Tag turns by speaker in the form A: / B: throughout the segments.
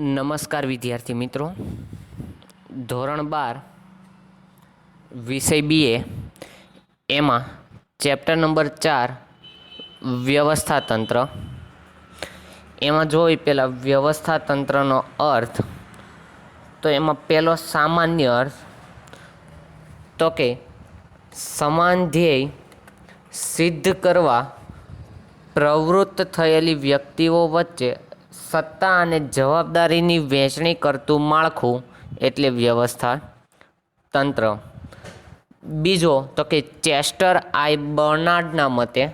A: નમસ્કાર વિદ્યાર્થી મિત્રો. ધોરણ બાર, વિષય બીએ, એમાં ચેપ્ટર નંબર ચાર વ્યવસ્થા તંત્ર એમાં જોઈ પહેલાં વ્યવસ્થા તંત્રનો અર્થ, તો એમાં પહેલો સામાન્ય અર્થ, તો કે સમાન ધ્યેય સિદ્ધ કરવા પ્રવૃત્ત થયેલી વ્યક્તિઓ વચ્ચે સત્તા અને જવાબદારીની વહેંચણી કરતું માળખું એટલે વ્યવસ્થા તંત્ર. બીજો તો કે ચેસ્ટર આઈ બર્નાર્ડના મતે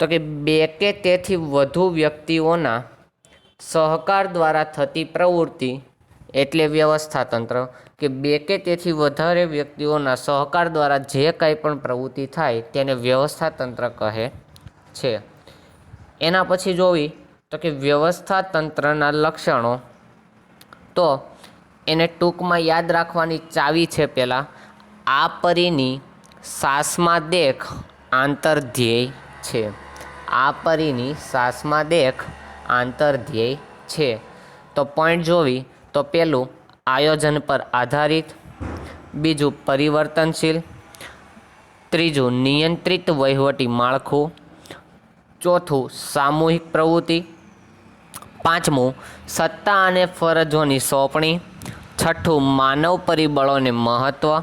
A: તો કે બે કે તેથી વધુ વ્યક્તિઓના સહકાર દ્વારા થતી પ્રવૃત્તિ એટલે વ્યવસ્થા તંત્ર કે બે કે તેથી વધારે વ્યક્તિઓના સહકાર દ્વારા જે કંઈ પણ પ્રવૃત્તિ થાય તેને વ્યવસ્થા તંત્ર કહે છે. એના પછી જોવી તો કે વ્યવસ્થા તંત્રના લક્ષણો. તો એને ટૂંકમાં યાદ રાખવાની ચાવી છે પહેલાં આ પરીની સાસમાં દેખ આંતરધ્યેય છે. આ પરીની સાસમાં દેખ આંતરધ્યેય છે. તો પોઈન્ટ જોવી તો પહેલું આયોજન પર આધારિત, બીજું પરિવર્તનશીલ, ત્રીજું નિયંત્રિત વહીવટી માળખું ચોથું સામૂહિક પ્રવૃત્તિ. પાંચમું સત્તા અને ફરજોની સોંપણી. છઠ્ઠું માનવ પરિબળોને મહત્ત્વ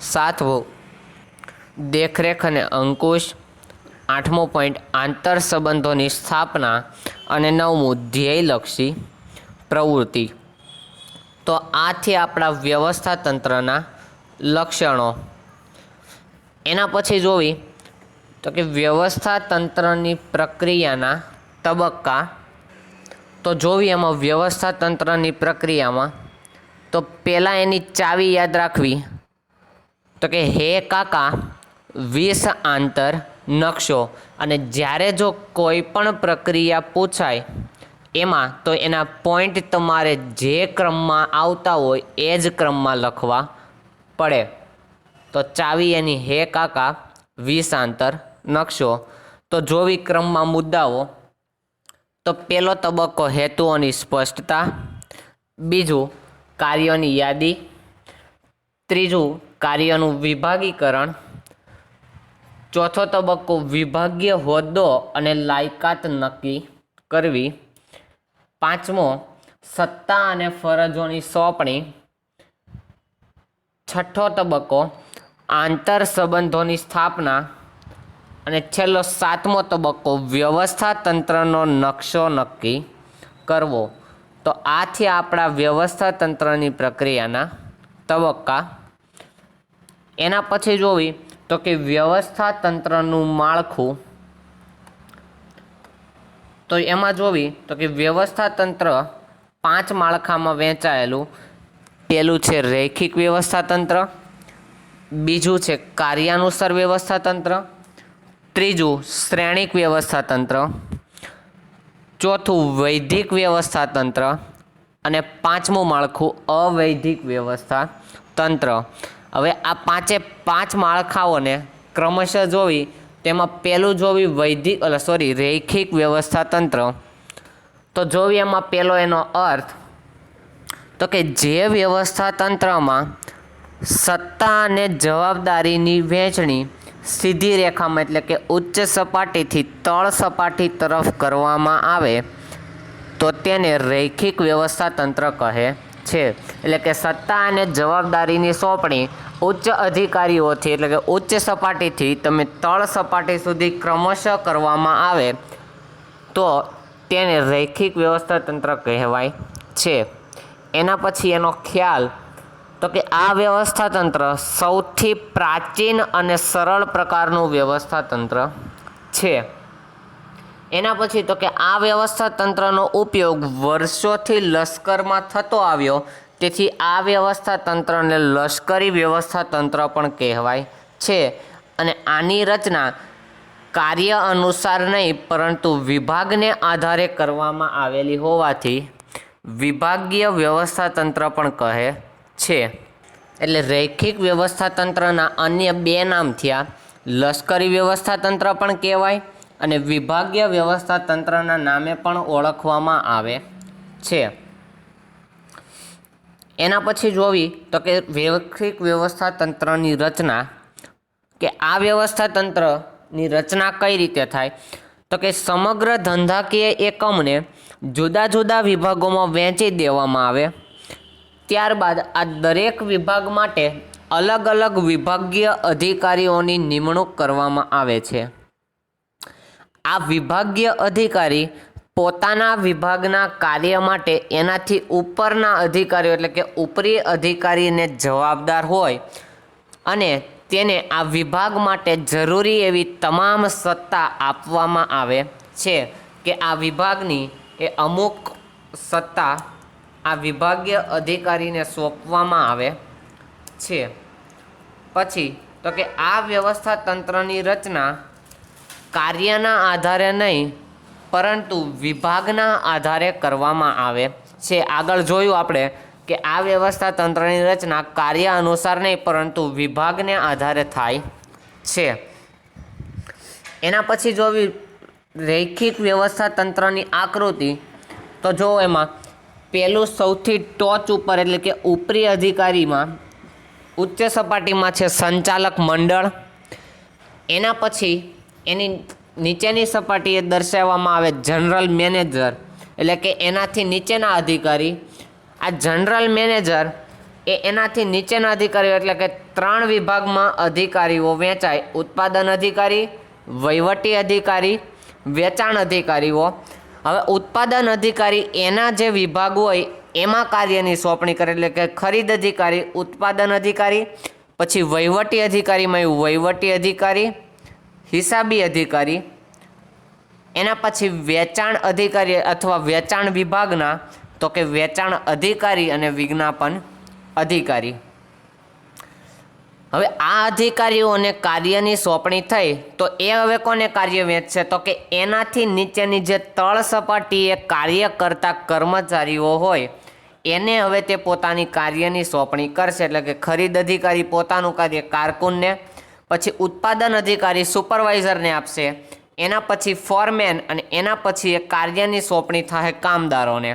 A: સાતમું દેખરેખ અને અંકુશ. આઠમો પોઈન્ટ આંતર સંબંધોની સ્થાપના અને નવમું ધ્યેયલક્ષી પ્રવૃત્તિ. તો આથી આપણા વ્યવસ્થા તંત્રના લક્ષણો. એના પછી જોવી તો કે વ્યવસ્થા તંત્રની પ્રક્રિયાના તબક્કા. તો જોવી એમાં વ્યવસ્થા તંત્રની પ્રક્રિયામાં. તો પહેલાં એની ચાવી યાદ રાખવી. તો કે, હે કાકા વીસ આંતર નકશો. અને જ્યારે જો કોઈ પણ પ્રક્રિયા પૂછાય એમાં, તો એના પોઈન્ટ તમારે જે ક્રમમાં આવતા હોય એ જ ક્રમમાં લખવા પડે. તો ચાવી એની હે કાકા વીસ નકશો. તો જોવી ક્રમમાં મુદ્દાઓ. તો પહેલો તબક્કો હેતુઓની સ્પષ્ટતા. બીજું કાર્યોની યાદી. ત્રીજું કાર્યનું વિભાગીકરણ. ચોથો તબક્કો વિભાગીય હોદ્દો અને લાયકાત નક્કી કરવી. પાંચમો સત્તા અને ફરજોની સોંપણી. છઠ્ઠો તબક્કો આંતર સંબંધોની સ્થાપના અને છેલ્લો સાતમો તબક્કો વ્યવસ્થા તંત્રનો નકશો નક્કી કરવો. તો આથી આપણા વ્યવસ્થા તંત્રની પ્રક્રિયાના તબક્કા. એના પછી જોવી તો કે વ્યવસ્થા તંત્રનું માળખું. તો એમાં જોવી તો કે વ્યવસ્થા તંત્ર પાંચ માળખામાં વહેંચાયેલું. પહેલું છે રૈખિક વ્યવસ્થા તંત્ર બીજું છે કાર્યાનુસાર વ્યવસ્થા તંત્ર. ત્રીજું શ્રેણિક વ્યવસ્થા તંત્ર. ચોથું વૈદિક વ્યવસ્થા તંત્ર. અને પાંચમું માળખું અવૈધિક વ્યવસ્થા તંત્ર. હવે આ પાંચે પાંચ માળખાઓને ક્રમશઃ જોવી, તેમાં પહેલું જોવી વૈદિક એટલે સોરી રૈખિક વ્યવસ્થા તંત્ર. તો જોવી એમાં પહેલો એનો અર્થ, તો કે જે વ્યવસ્થા તંત્રમાં સત્તા અને જવાબદારીની વહેંચણી સીધી રેખામાં એટલે કે ઉચ્ચ સપાટીથી તળ સપાટી તરફ કરવામાં આવે, તો તેને રૈખિક વ્યવસ્થા તંત્ર કહે છે. એટલે કે સત્તા અને જવાબદારીની સોંપણી ઉચ્ચ અધિકારીઓથી એટલે કે ઉચ્ચ સપાટીથી તમે તળ સપાટી સુધી ક્રમશઃ કરવામાં આવે, તો તેને રૈખિક વ્યવસ્થા તંત્ર કહેવાય છે. એના પછી એનો ખ્યાલ તો કે આ વ્યવસ્થા તંત્ર સૌથી પ્રાચીન અને સરળ પ્રકારનું વ્યવસ્થા તંત્ર છે. એના પછી તો કે આ વ્યવસ્થા તંત્રનો ઉપયોગ વર્ષોથી લશ્કરમાં થતો આવ્યો. તેથી આ વ્યવસ્થા તંત્રને લશ્કરી વ્યવસ્થા તંત્ર પણ કહેવાય છે. અને આની રચના કાર્ય અનુસાર નહીં, પરંતુ વિભાગને આધારે કરવામાં આવેલી હોવાથી વિભાગીય વ્યવસ્થા તંત્ર પણ કહે છે. એટલે રૈખિક વ્યવસ્થા તંત્રના અન્ય બે નામ થયા. લશ્કરી વ્યવસ્થા તંત્ર પણ કહેવાય અને વિભાગીય વ્યવસ્થા તંત્રના નામે પણ ઓળખવામાં આવે છે. એના પછી જોવી તો કે વૈશ્વિક વ્યવસ્થા તંત્રની રચના કે આ વ્યવસ્થા તંત્રની રચના કઈ રીતે થાય? તો કે સમગ્ર ધંધાકીય એકમને જુદા જુદા વિભાગોમાં વહેંચી દેવામાં આવે. ત્યારબાદ આ દરેક વિભાગ માટે અલગ અલગ વિભાગીય અધિકારીઓની નિમણૂક કરવામાં આવે છે. આ વિભાગીય અધિકારી પોતાના વિભાગના કાર્ય માટે એનાથી ઉપરના અધિકારીઓ એટલે કે ઉપરી અધિકારીને જવાબદાર હોય અને તેને આ વિભાગ માટે જરૂરી એવી તમામ સત્તા આપવામાં આવે છે કે આ વિભાગની એ અમુક સત્તા આ વિભાગીય અધિકારીને સોંપવામાં આવે છે. પછી, તો કે આ વ્યવસ્થા તંત્રની રચના કાર્યના આધારે નહીં, પરંતુ વિભાગના આધારે કરવામાં આવે છે. આગળ જોયું આપણે કે આ વ્યવસ્થા તંત્રની રચના કાર્ય અનુસાર નહીં, પરંતુ વિભાગને આધારે થાય છે. એના પછી જોવી રૈખિક વ્યવસ્થા તંત્રની આકૃતિ, તો જો એમાં પહેલું સૌથી ટોચ ઉપર એટલે કે ઉપરી અધિકારીમાં ઉચ્ચ સપાટીમાં છે સંચાલક મંડળ. એના પછી એની નીચેની સપાટીએ દર્શાવવામાં આવે જનરલ મેનેજર એટલે કે એનાથી નીચેના અધિકારી. આ જનરલ મેનેજર એ એનાથી નીચેના અધિકારીઓ એટલે કે ત્રણ વિભાગમાં અધિકારીઓ વહેંચાય ઉત્પાદન અધિકારી, વહીવટી અધિકારી, વેચાણ અધિકારીઓ. હવે ઉત્પાદન અધિકારી એના જે વિભાગ હોય, એમાં કાર્યની સોંપણી કરે એટલે કે ખરીદ અધિકારી, ઉત્પાદન અધિકારી, પછી વહીવટી અધિકારીમાં આવ્યું વહીવટી અધિકારી, હિસાબી અધિકારી, એના પછી વેચાણ અધિકારી અથવા વેચાણ વિભાગના, તો કે વેચાણ અધિકારી અને વિજ્ઞાપન અધિકારી. હવે આ અધિકારીઓને કાર્યની સોંપણી થઈ, તો એ હવે કોને કાર્ય વેચશે? તો કે એનાથી નીચેની જે તળ સપાટીએ કાર્ય કરતા કર્મચારીઓ હોય, એને હવે તે પોતાની કાર્યની સોંપણી કરશે. એટલે કે ખરીદ અધિકારી પોતાનું કાર્ય કારકુનને, પછી ઉત્પાદન અધિકારી સુપરવાઇઝરને આપશે. એના પછી ફોરમેન અને એના પછી એ કાર્યની સોંપણી થાય કામદારોને.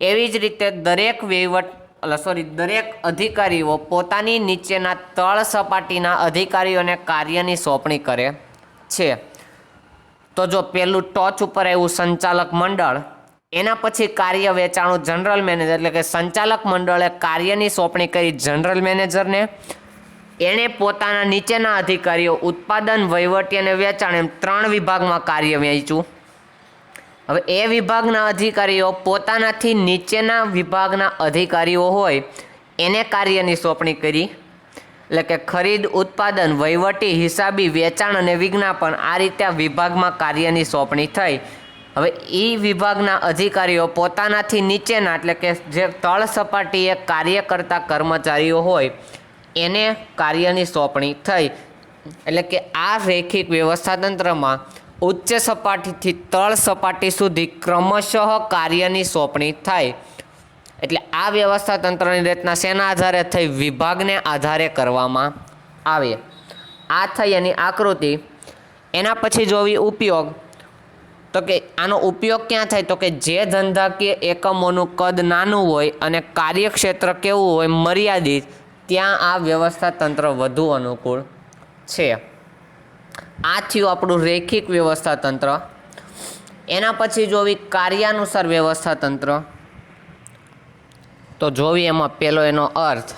A: એવી જ રીતે દરેક વહીવટ સોરી દરેક અધિકારીઓ પોતાની નીચેના તળ સપાટીના અધિકારીઓને કાર્યની સોંપણી કરે છે. તો જો પેલું ટોચ ઉપર આવ્યું સંચાલક મંડળ, એના પછી કાર્ય વેચાણું જનરલ મેનેજર, એટલે કે સંચાલક મંડળે કાર્યની સોંપણી કરી જનરલ મેનેજરને. એણે પોતાના નીચેના અધિકારીઓ ઉત્પાદન, વહીવટી અને વેચાણ એમ ત્રણ વિભાગમાં કાર્ય વહેંચ્યું હવે એ વિભાગના અધિકારીઓ પોતાનાથી નીચેના વિભાગના અધિકારીઓ હોય, એને કાર્યની સોંપણી કરી. એટલે કે ખરીદ, ઉત્પાદન, વહીવટી, હિસાબી, વેચાણ અને વિજ્ઞાપન આ રીતે આ વિભાગમાં કાર્યની સોંપણી થઈ. હવે એ વિભાગના અધિકારીઓ પોતાનાથી નીચેના, એટલે કે જે તળ સપાટીએ કાર્ય કરતા કર્મચારીઓ હોય, એને કાર્યની સોંપણી થઈ. એટલે કે આ રૈખિક વ્યવસ્થા તંત્રમાં ઉચ્ચ સપાટીથી તળ સપાટી સુધી ક્રમશઃ કાર્યની સોંપણી થાય. એટલે આ વ્યવસ્થા તંત્રની રચના શેના આધારે થઈ? વિભાગને આધારે કરવામાં આવે. આ થઈ એની આકૃતિ. એના પછી જોવી ઉપયોગ, તો કે આનો ઉપયોગ ક્યાં થાય? તો કે જે ધંધાકીય એકમોનું કદ નાનું હોય અને કાર્યક્ષેત્ર કેવું હોય મર્યાદિત, ત્યાં આ વ્યવસ્થા તંત્ર વધુ અનુકૂળ છે. આ થયું આપણું રેખિક વ્યવસ્થા તંત્ર એના પછી જોવી કાર્યાનુસાર વ્યવસ્થા તંત્ર તો જોવી એમાં પેલો એનો અર્થ,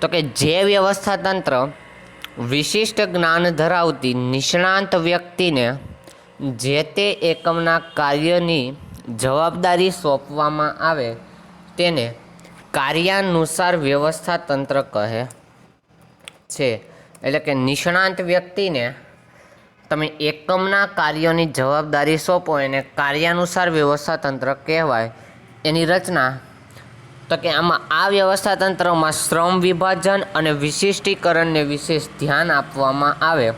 A: તો કે જે વ્યવસ્થા તંત્ર વિશિષ્ટ જ્ઞાન ધરાવતી નિષ્ણાંત વ્યક્તિને જે તે એકમના કાર્યની જવાબદારી સોંપવામાં આવે, તેને કાર્યાનુસાર વ્યવસ્થા તંત્ર કહે છે. એટલે કે નિષ્ણાંત વ્યક્તિને તમે એકમના કાર્યોની જવાબદારી સોંપો એને કાર્યાનુસાર વ્યવસ્થા તંત્ર કહેવાય એની રચના. તો કે આમાં આ વ્યવસ્થા તંત્રમાં શ્રમ વિભાજન અને વિશિષ્ટીકરણને વિશેષ ધ્યાન આપવામાં આવે.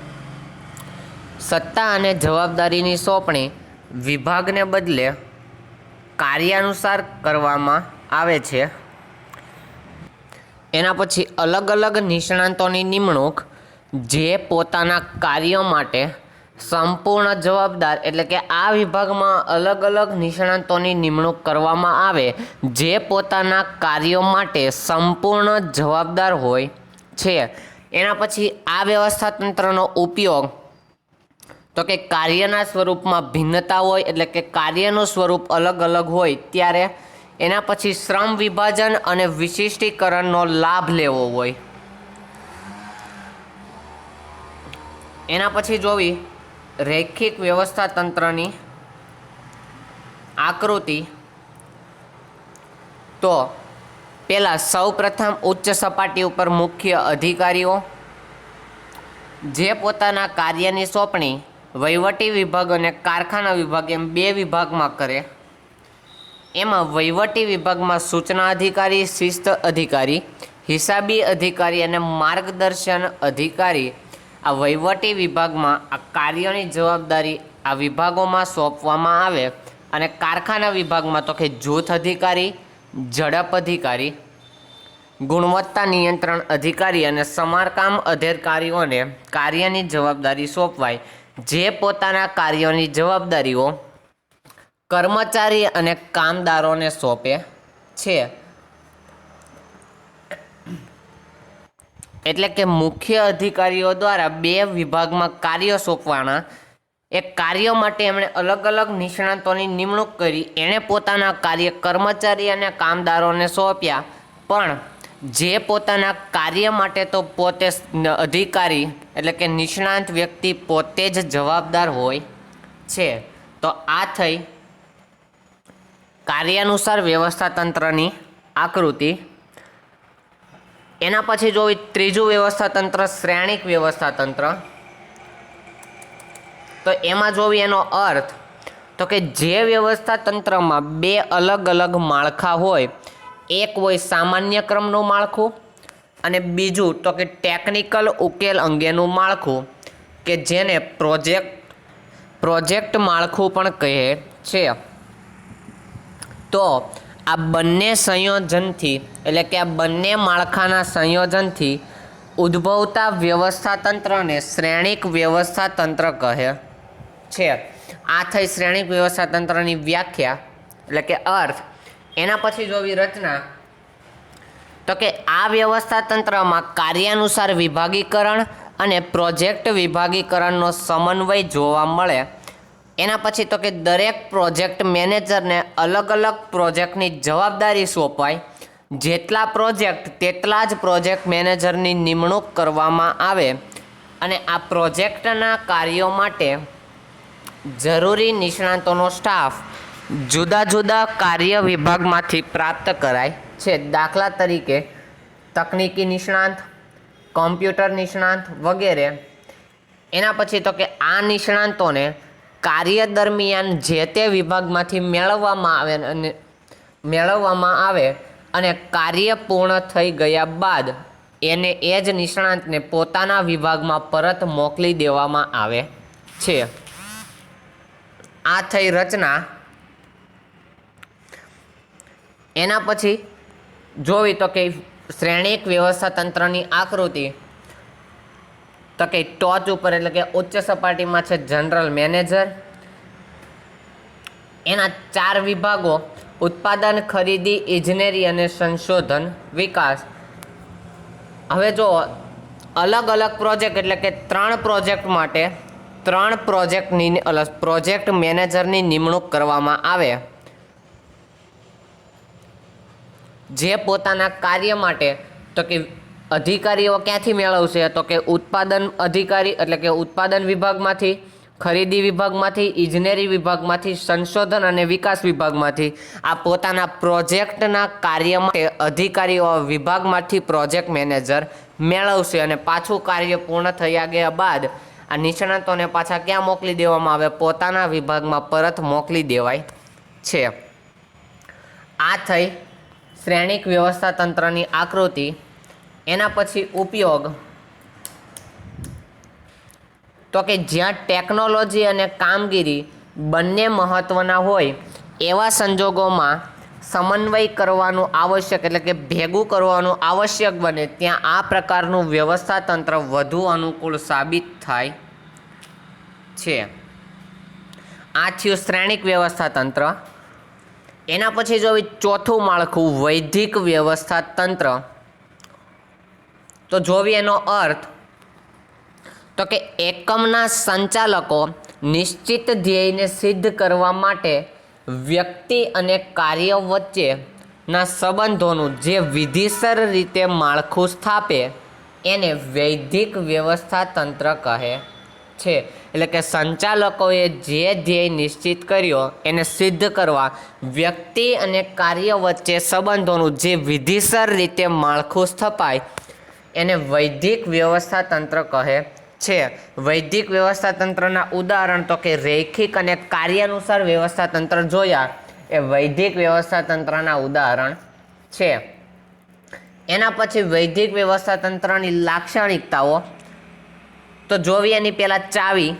A: સત્તા અને જવાબદારીની સોંપણી વિભાગને બદલે કાર્યાનુસાર કરવામાં આવે છે. એના પછી અલગ અલગ નિષ્ણાંતોની નિમણૂક જે પોતાના કાર્યો માટે સંપૂર્ણ જવાબદાર એટલે કે આ વિભાગમાં અલગ અલગ નિષ્ણાંતોની નિમણૂક કરવામાં આવે, જે પોતાના કાર્યો માટે સંપૂર્ણ જવાબદાર હોય છે. એના પછી આ વ્યવસ્થા તંત્રનો ઉપયોગ તો કે કાર્યના સ્વરૂપમાં ભિન્નતા હોય એટલે કે કાર્યનું સ્વરૂપ અલગ અલગ હોય, ત્યારે એના પછી શ્રમ વિભાજન અને વિશિષ્ટીકરણનો લાભ લેવો હોય. એના પછી જોવી રૈખિક વ્યવસ્થા તંત્રની આકૃતિ. તો પહેલાં સૌ પ્રથમ ઉચ્ચ સપાટી ઉપર મુખ્ય અધિકારીઓ, જે પોતાના કાર્યની સોંપણી વહીવટી વિભાગ અને કારખાના વિભાગ એમ બે વિભાગમાં કરે. એમાં વહીવટી વિભાગમાં સૂચના અધિકારી, શિસ્ત અધિકારી, હિસાબી અધિકારી અને માર્ગદર્શન અધિકારી. આ વહીવટી વિભાગમાં આ કાર્યોની જવાબદારી આ વિભાગોમાં સોંપવામાં આવે અને કારખાના વિભાગમાં તો કે જૂથ અધિકારી, ઝડપ અધિકારી, ગુણવત્તા નિયંત્રણ અધિકારી અને સમારકામ અધિકારીઓને કાર્યની જવાબદારી સોંપવાય. જે પોતાના કાર્યોની જવાબદારીઓ કર્મચારી અને કામદારોને સોંપે છે. એટલે કે મુખ્ય અધિકારીઓ દ્વારા બે વિભાગમાં કાર્યો સોંપવાના. એ કાર્ય માટે એમણે અલગ અલગ નિષ્ણાતોની નિમણૂક કરી, એણે પોતાના કાર્ય કર્મચારી અને કામદારોને સોંપ્યા. પણ જે પોતાના કાર્ય માટે તો પોતે અધિકારી એટલે કે નિષ્ણાંત વ્યક્તિ પોતે જ જવાબદાર હોય છે. તો આ થઈ કાર્યાનુસાર વ્યવસ્થા તંત્રની આકૃતિ. એના પછી જોવી ત્રીજું વ્યવસ્થા તંત્ર, શ્રેણિક વ્યવસ્થા તંત્ર. તો એમાં જોવી એનો અર્થ, તો કે જે વ્યવસ્થા તંત્રમાં બે અલગ અલગ માળખા હોય, એક હોય સામાન્ય ક્રમનું માળખું અને બીજું તો કે ટેકનિકલ ઉકેલ અંગેનું માળખું, કે જેને પ્રોજેક્ટ પ્રોજેક્ટ માળખું પણ કહે છે. તો આ બંને સંયોજનથી, એટલે કે આ બંને માળખાના સંયોજનથી ઉદ્ભવતા વ્યવસ્થા તંત્રને શ્રેણિક વ્યવસ્થા તંત્ર કહે છે. આ થઈ શ્રેણિક વ્યવસ્થા તંત્રની વ્યાખ્યા, એટલે કે અર્થ. એના પછી જોવી રચના. તો કે આ વ્યવસ્થા તંત્રમાં કાર્યાનુસાર વિભાગીકરણ અને પ્રોજેક્ટ વિભાગીકરણનો સમન્વય જોવા મળે. એના પછી તો કે દરેક પ્રોજેક્ટ મેનેજરને અલગ અલગ પ્રોજેક્ટની જવાબદારી સોંપાય. જેટલા પ્રોજેક્ટ, તેટલા જ પ્રોજેક્ટ મેનેજરની નિમણૂક કરવામાં આવે. અને આ પ્રોજેક્ટના કાર્યો માટે જરૂરી નિષ્ણાતોનો સ્ટાફ જુદા જુદા કાર્ય વિભાગમાંથી પ્રાપ્ત કરાય. છે, દાખલા તરીકે તકનીકી નિષ્ણાંત, કોમ્પ્યુટર નિષ્ણાંત વગેરે. એના પછી તો કે આ નિષ્ણાંતોને કાર્ય દરમિયાન જે તે વિભાગમાંથી મેળવવામાં આવે અને મેળવવામાં આવે અને કાર્ય પૂર્ણ થઈ ગયા બાદ એને એ જ નિષ્ણાંતને પોતાના વિભાગમાં પરત મોકલી દેવામાં આવે છે. આ થઈ રચના. એના પછી જોવી તો કે શ્રેણિક વ્યવસ્થા તંત્રની આકૃતિ તો કે ટોચ ઉપર એટલે કે ઉચ્ચ સપાટીમાં છે જનરલ મેનેજર. એના ચાર વિભાગો, ઉત્પાદન, ખરીદી, ઇજનેરી અને સંશોધન, વિકાસ. હવે જો અલગ અલગ પ્રોજેક્ટ એટલે કે ત્રણ પ્રોજેક્ટ માટે ત્રણ પ્રોજેક્ટની પ્રોજેક્ટ મેનેજરની નિમણૂક કરવામાં આવે. જે પોતાના કાર્ય માટે તો કે અધિકારીઓ ક્યાંથી મેળવશે? તો કે ઉત્પાદન અધિકારી, એટલે કે ઉત્પાદન વિભાગમાંથી, ખરીદી વિભાગમાંથી, ઇજનેરી વિભાગમાંથી, સંશોધન અને વિકાસ વિભાગમાંથી. આ પોતાના પ્રોજેક્ટના કાર્ય માટે અધિકારીઓ વિભાગમાંથી પ્રોજેક્ટ મેનેજર મેળવશે અને પાછું કાર્ય પૂર્ણ થયા ગયા બાદ આ નિષ્ણાતોને પાછા ક્યાં મોકલી દેવામાં આવે? પોતાના વિભાગમાં પરત મોકલી દેવાય છે. આ થઈ શ્રેણિક વ્યવસ્થા તંત્રની આકૃતિ. એના પછી ઉપયોગ તો કે જ્યાં ટેકનોલોજી અને કામગીરી બંને મહત્ત્વના હોય, એવા સંજોગોમાં સમન્વય કરવાનું આવશ્યક એટલે કે ભેગું કરવાનું આવશ્યક બને, ત્યાં આ પ્રકારનું વ્યવસ્થા તંત્ર વધુ અનુકૂળ સાબિત થાય છે. આ થયું શ્રેણિક વ્યવસ્થા તંત્ર. એના પછી જો ચોથું માળખું વૈદિક વ્યવસ્થા તંત્ર. તો જોવી એનો અર્થ. તો કે એકમના સંચાલકો નિશ્ચિત ધ્યેયને સિદ્ધ કરવા માટે વ્યક્તિ અને કાર્ય વચ્ચેના સંબંધોનું જે વિધિસર રીતે માળખું સ્થાપે, એને વૈદિક વ્યવસ્થા તંત્ર કહે છે. એટલે કે સંચાલકોએ જે ધ્યેય નિશ્ચિત કર્યો, એને સિદ્ધ કરવા, વ્યક્તિ અને કાર્ય વચ્ચે સંબંધોનું જે વિધિસર રીતે માળખું સ્થપાય એને વૈદિક વ્યવસ્થા તંત્ર કહે છે. વૈદિક વ્યવસ્થા તંત્રના ઉદાહરણ તો કે રૈખિક અને કાર્યાનુસાર વ્યવસ્થા તંત્ર જોયા. એ વૈદિક વ્યવસ્થા તંત્રના ઉદાહરણ છે. એના પછી વૈદિક વ્યવસ્થા તંત્રની લાક્ષણિકતાઓ. તો જોવી એની પહેલાં ચાવી.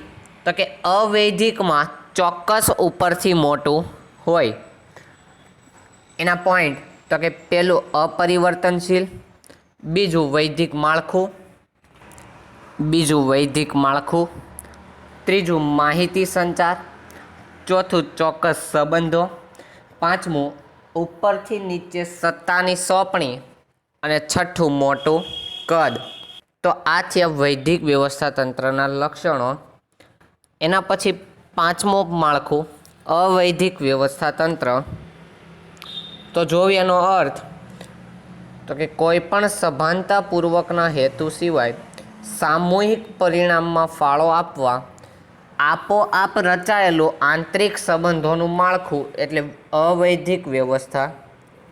A: તો કે અવૈદિકમાં ચોક્કસ ઉપરથી મોટું હોય. એના પોઈન્ટ તો કે પહેલું અપરિવર્તનશીલ. બીજું વૈદિક માળખું. બીજું વૈદિક માળખું. ત્રીજું માહિતી સંચાર. ચોથું ચોક્કસ સંબંધો. પાંચમું ઉપરથી નીચે સત્તાની સોંપણી અને છઠ્ઠું મોટું કદ. તો આ છે વૈદિક વ્યવસ્થા તંત્રના લક્ષણો. એના પછી પાંચમું માળખું અવૈધિક વ્યવસ્થા તંત્ર. તો જોવી એનો અર્થ. તો કે કોઈ પણ સભાનતાપૂર્વકના હેતુ સિવાય સામૂહિક પરિણામમાં ફાળો આપવા આપોઆપ રચાયેલું આંતરિક સંબંધોનું માળખું એટલે અવૈધિક વ્યવસ્થા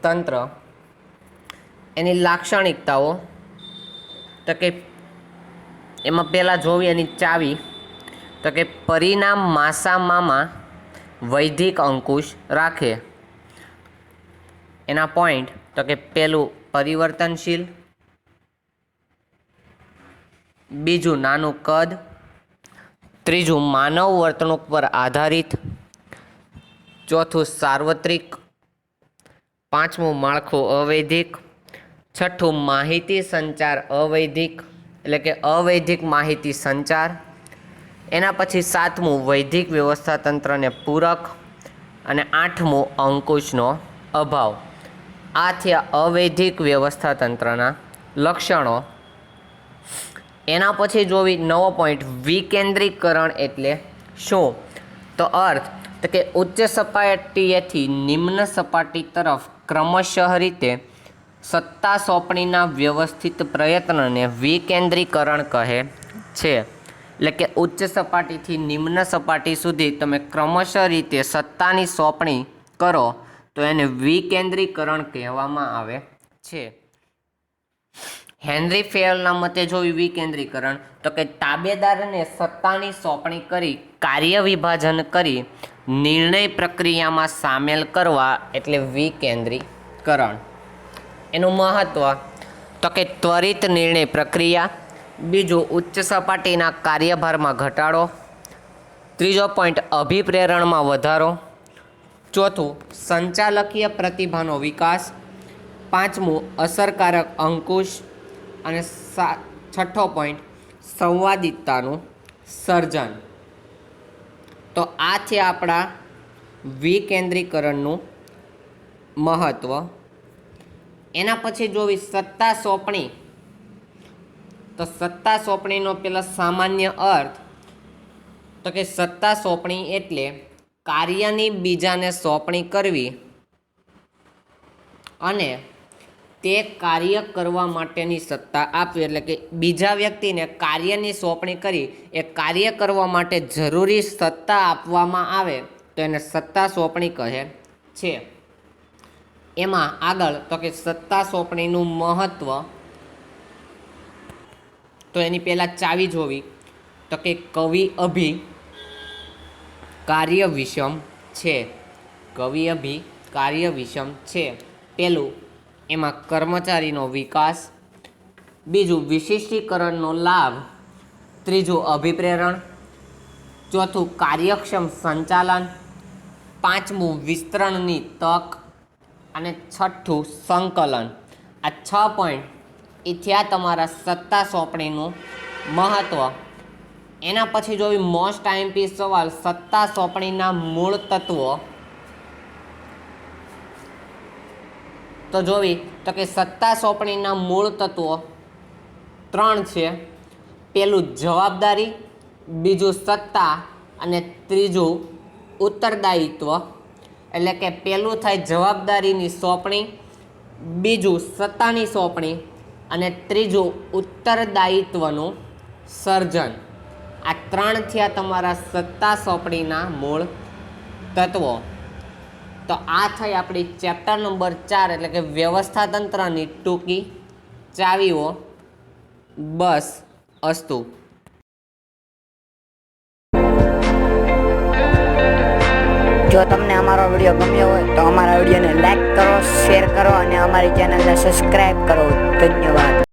A: તંત્ર. એની લાક્ષણિકતાઓ. તો કે એમાં પહેલાં જોવી એની ચાવી. તો કે પરિણામ માસામામાં વૈધિક અંકુશ રાખે. એના પોઈન્ટ તો કે પહેલું પરિવર્તનશીલ. બીજું નાનું કદ. ત્રીજું માનવ વર્તણૂક પર આધારિત. ચોથું સાર્વત્રિક. પાંચમું માળખું અવૈધિક. છઠ્ઠું માહિતી સંચાર અવૈધિક, એટલે કે અવૈધિક માહિતી સંચાર. એના પછી સાતમું વૈધિક વ્યવસ્થા તંત્રને પૂરક અને આઠમું અંકુશનો અભાવ. આ થયા અવૈધિક વ્યવસ્થા તંત્રના લક્ષણો. એના પછી જોવી નવો પોઈન્ટ વિકેન્દ્રીકરણ એટલે શું? તો અર્થ, તો કે ઉચ્ચ સપાટીએથી નિમ્ન સપાટી તરફ ક્રમશઃ રીતે સત્તા સોંપણીના વ્યવસ્થિત પ્રયત્નને વિકેન્દ્રીકરણ કહે છે. એટલે કે ઉચ્ચ સપાટીથી નિમ્ન સપાટી સુધી તમે ક્રમશઃ રીતે સત્તાની સોંપણી કરો. તો એને વિકેન્દ્રીકરણ કહેવામાં આવે છે. હેનરી ફેયલના મતે જોયું વિકેન્દ્રીકરણ, તો કે તાબેદારને સત્તાની સોંપણી કરી, કાર્ય વિભાજન કરી, નિર્ણય પ્રક્રિયામાં સામેલ કરવા એટલે વિકેન્દ્રીકરણ. એનું મહત્ત્વ તો કે ત્વરિત નિર્ણય પ્રક્રિયા, બીજું ઉચ્ચ સપાટીના કાર્યભારમાં ઘટાડો, ત્રીજો પોઈન્ટ અભિપ્રેરણમાં વધારો ચોથું, સંચાલકીય પ્રતિભાનો વિકાસ. પાંચમું, અસરકારક અંકુશ. અને સા, છઠ્ઠો પોઈન્ટ સંવાદિતતાનું સર્જન. તો આ છે આપણા વિકેન્દ્રીકરણનું મહત્ત્વ એના પછી જોવી સત્તા સોંપણી, તો સત્તા સોંપણીનો પેલા સામાન્ય અર્થ, તો કે સત્તા સોંપણી એટલે કાર્યની બીજાને સોંપણી કરવી અને તે કાર્ય કરવા માટેની સત્તા આપવી, એટલે કે બીજા વ્યક્તિને કાર્યની સોંપણી કરી, એ કાર્ય કરવા માટે જરૂરી સત્તા આપવામાં આવે, તો એને સત્તા સોંપણી કહે છે. એમાં આગળ, તો કે સત્તા સોંપણીનું મહત્ત્વ તો એની પહેલાં ચાવી જોવી, તો કે કવિ અભિ કાર્ય વિષમ છે. કવિ અભિ કાર્ય વિષમ છે. પહેલું એમાં કર્મચારીનો વિકાસ, બીજું વિશિષ્ટીકરણનો લાભ, ત્રીજું અભિપ્રેરણ, ચોથું કાર્યક્ષમ સંચાલન, પાંચમું વિસ્તરણની તક અને છઠ્ઠું સંકલન. આ છ પોઈન્ટ એ થયા તમારા સત્તા સોંપણીનું મહત્ત્વ એના પછી જોવી મોસ્ટ આઈએમપી સવાલ, સત્તા સોંપણીના મૂળ તત્વો. તો જોવી, તો કે સત્તા સોંપણીના મૂળ તત્વો ત્રણ છે. પેલું જવાબદારી, બીજું સત્તા અને ત્રીજું ઉત્તરદાયિત્વ. એટલે કે પહેલું થાય જવાબદારીની સોંપણી, બીજું સત્તાની સોંપણી અને ત્રીજું ઉત્તરદાયિત્વનું સર્જન. આ ત્રણ થયા તમારા સત્તા સોંપણીના મૂળ તત્વો. તો આ થઈ આપણી ચેપ્ટર નંબર ચાર, એટલે કે વ્યવસ્થા તંત્રની ટૂંકી ચાવીઓ. બસ, અસ્તુ.
B: જો તમને અમારો વીડિયો ગમ્યો હોય તો અમારા વિડીયોને લાઈક કરો શેર કરો અને અમારી ચેનલને સબસ્ક્રાઈબ કરો. ધન્યવાદ.